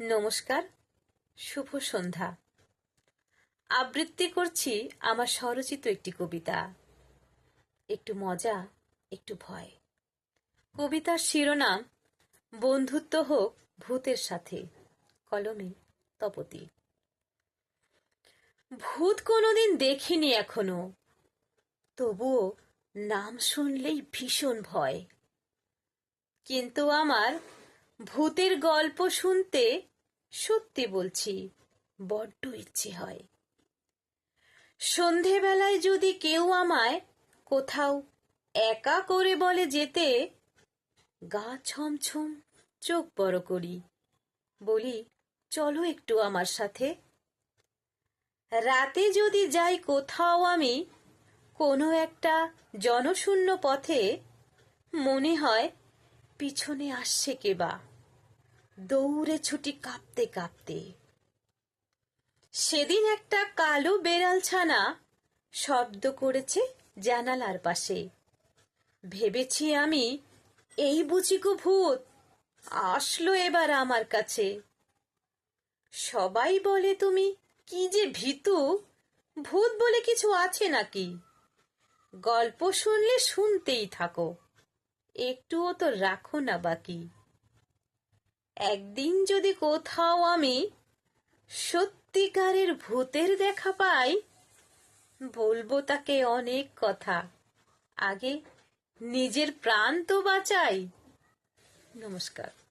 নমস্কার, শুভ সন্ধ্যা। আবৃত্তি করছি আমার স্বরচিত একটি কবিতা। একটু মজা, একটু ভয়। কবিতার শিরোনাম, বন্ধুত্ব হোক ভূতের সাথে, কলমে তপতি। ভূত কোনোদিন দেখিনি এখনও, তবুও নাম শুনলেই ভীষণ ভয়। কিন্তু আমার ভূতের গল্প শুনতে সত্যি বলছি, বড্ড ইচ্ছে হয়। সন্ধেবেলায় যদি কেউ আমায় কোথাও একা করে বলে যেতে, গা ছমছম, চোখ বড় করি, বলি, চলো একটু আমার সাথে। রাতে যদি যাই কোথাও আমি, কোনো একটা জনশূন্য পথে, মনে হয় পিছনে আসছে কেবা দৌড়ে ছুটি কাঁপতে কাঁপতে। সেদিন একটা কালো বেড়াল ছানা শব্দ করেছে জানালার পাশে। ভেবেছি আমি, এই বুঝি গো ভূত, আসলো এবার আমার কাছে। সবাই বলে, তুমি কি যে ভীতু, ভূত বলে কিছু আছে নাকি? গল্প শুনলে শুনতেই থাকো। একটুও তো রাখো না বাকি। একদিন যদি কোথাও আমি সত্যিকারের ভূতের দেখা পাই, বলব তাকে অনেক কথা। আগে নিজের প্রাণ তো বাঁচাই। নমস্কার।